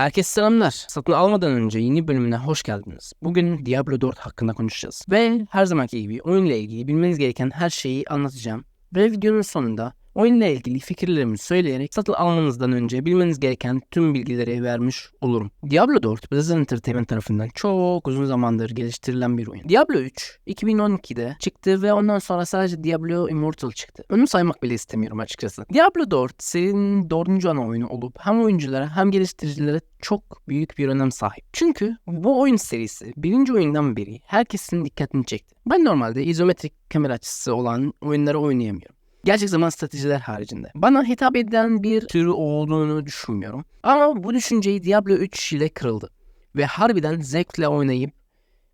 Herkese selamlar. Satın almadan önce yeni bölümüne hoş geldiniz. Bugün Diablo 4 hakkında konuşacağız. Ve her zamanki gibi oyunla ilgili bilmeniz gereken her şeyi anlatacağım. Ve videonun sonunda oyunla ilgili fikirlerimi söyleyerek satın almanızdan önce bilmeniz gereken tüm bilgileri vermiş olurum. Diablo 4 Blizzard Entertainment tarafından çok uzun zamandır geliştirilen bir oyun. Diablo 3 2012'de çıktı ve ondan sonra sadece Diablo Immortal çıktı. Onu saymak bile istemiyorum açıkçası. Diablo 4 serinin dördüncü ana oyunu olup hem oyunculara hem geliştiricilere çok büyük bir önem sahip. Çünkü bu oyun serisi birinci oyundan beri herkesin dikkatini çekti. Ben normalde izometrik kamera açısı olan oyunları oynayamıyorum. Gerçek zaman stratejiler haricinde. Bana hitap eden bir türü olduğunu düşünmüyorum. Ama bu düşünceyi Diablo 3 ile kırıldı. Ve harbiden zevkle oynayıp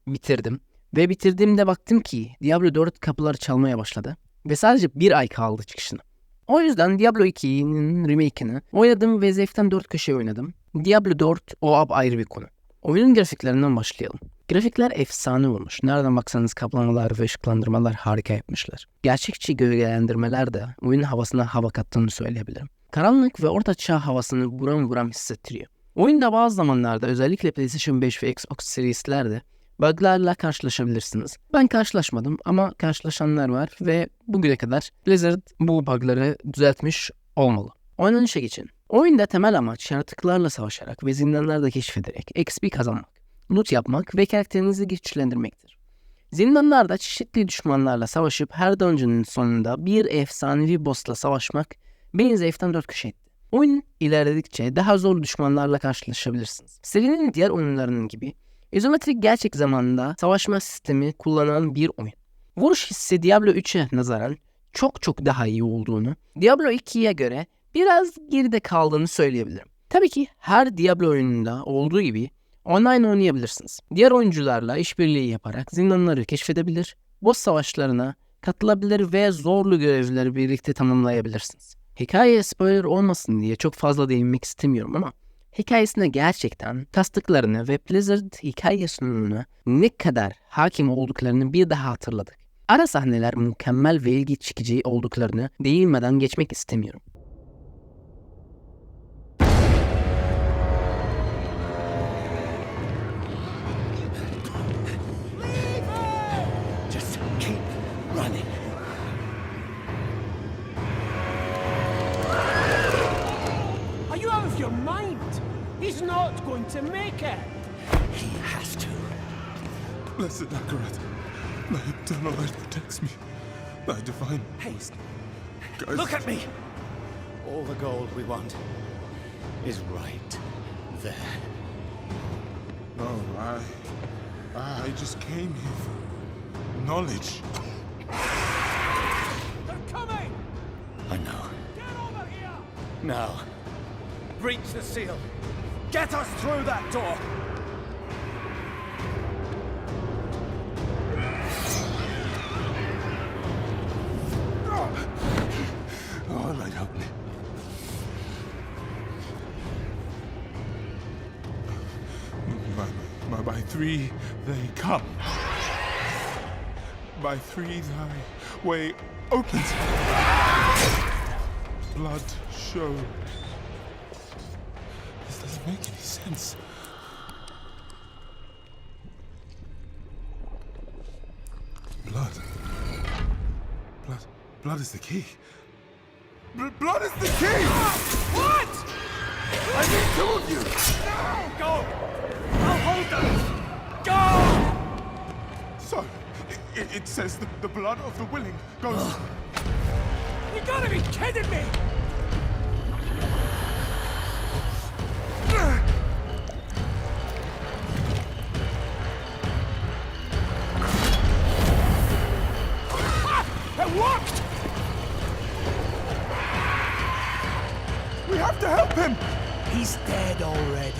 bitirdim. Ve bitirdiğimde baktım ki Diablo 4 kapıları çalmaya başladı. Ve sadece bir ay kaldı çıkışına. O yüzden Diablo 2'nin remake'ini oynadım ve zevkten 4 köşe oynadım. Diablo 4 o ayrı bir konu. Oyunun grafiklerinden başlayalım. Grafikler efsane olmuş. Nereden baksanız kaplamalar ve ışıklandırmalar harika yapmışlar. Gerçekçi gölgelendirmeler de oyunun havasına hava kattığını söyleyebilirim. Karanlık ve orta çağ havasını buram buram hissettiriyor. Oyunda bazı zamanlarda özellikle PlayStation 5 ve Xbox Series'lerde buglarla karşılaşabilirsiniz. Ben karşılaşmadım ama karşılaşanlar var ve bugüne kadar Blizzard bu bugları düzeltmiş olmalı. Oynanışa geçin. Oyunda temel amaç yaratıklarla savaşarak ve zindanlarda keşfederek XP kazanmak, loot yapmak ve karakterinizi güçlendirmektir. Zindanlarda çeşitli düşmanlarla savaşıp her dungeon'ın sonunda bir efsanevi boss'la savaşmak beni zevkten dört köşe etti. Oyun ilerledikçe daha zor düşmanlarla karşılaşabilirsiniz. Serinin diğer oyunlarının gibi izometrik gerçek zamanında savaşma sistemi kullanan bir oyun. Vuruş hissi Diablo 3'e nazaran çok çok daha iyi olduğunu, Diablo 2'ye göre biraz geride kaldığını söyleyebilirim. Tabii ki her Diablo oyununda olduğu gibi online oynayabilirsiniz. Diğer oyuncularla işbirliği yaparak zindanları keşfedebilir, boss savaşlarına katılabilir ve zorlu görevleri birlikte tamamlayabilirsiniz. Hikayeye spoiler olmasın diye çok fazla değinmek istemiyorum ama hikayesine gerçekten tasdıklarını ve Blizzard hikaye sunumuna ne kadar hakim olduklarını bir daha hatırladık. Ara sahneler mükemmel ve ilgi çekici olduklarını değinmeden geçmek istemiyorum. Not going to make it. He has to. Blessed Akarat, thy eternal light protects me. Thy divine Haste. guides Look at me. All the gold we want is right there. No, I, I just came here for knowledge. They're coming. I know. Get over here. Now, Breach the seal. Get us through that door. Oh, light help me. By, by, by three they come. By three thy way opens. Blood shows. Make any sense. Blood. Blood. Blood is the key. Bl- blood is the key! What? I need two of you! No! Go. I'll hold them. Go. So, it, it, it says the, the blood of the willing goes. You gotta be kidding me. He's dead already.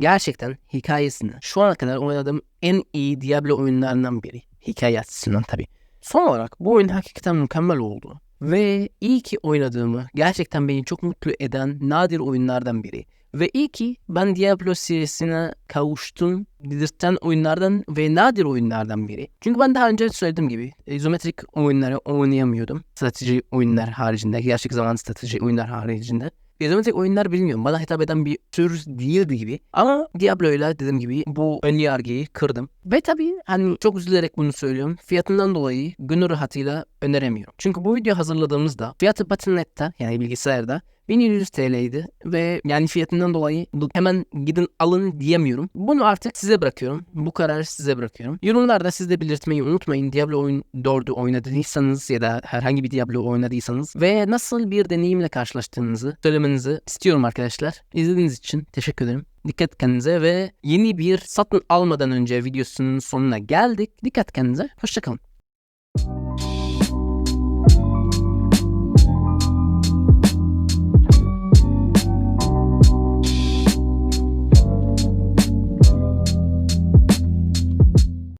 Gerçekten hikayesini şu ana kadar oynadığım en iyi Diablo oyunlarından biri. Hikaye açısından tabii. Son olarak bu oyun hakikaten mükemmel oldu. Ve iyi ki oynadığımı gerçekten beni çok mutlu eden nadir oyunlardan biri. Ve iyi ki ben Diablo serisine kavuştum dedirten oyunlardan ve nadir oyunlardan biri. Çünkü ben daha önce söylediğim gibi izometrik oyunları oynayamıyordum. Strateji oyunlar haricinde, gerçek zaman strateji oyunlar haricinde. İzometrik oyunlar bilmiyorum. Bana hitap eden bir tür değildi gibi. Ama Diablo'yla dediğim gibi bu ön yargıyı kırdım. Ve tabii hani çok üzülerek bunu söylüyorum. Fiyatından dolayı gönül rahatıyla öneremiyorum. Çünkü bu video hazırladığımızda fiyatı Battle.net'te yani bilgisayarda 1700 TL'ydi ve yani fiyatından dolayı hemen gidin alın diyemiyorum. Bunu artık size bırakıyorum. Bu kararı size bırakıyorum. Yorumlarda siz de belirtmeyi unutmayın. Diablo oyun 4'ü oynadıysanız ya da herhangi bir Diablo oynadıysanız ve nasıl bir deneyimle karşılaştığınızı söylemenizi istiyorum arkadaşlar. İzlediğiniz için teşekkür ederim. Dikkat kendinize ve yeni bir satın almadan önce videosunun sonuna geldik. Dikkat kendinize. Hoşçakalın.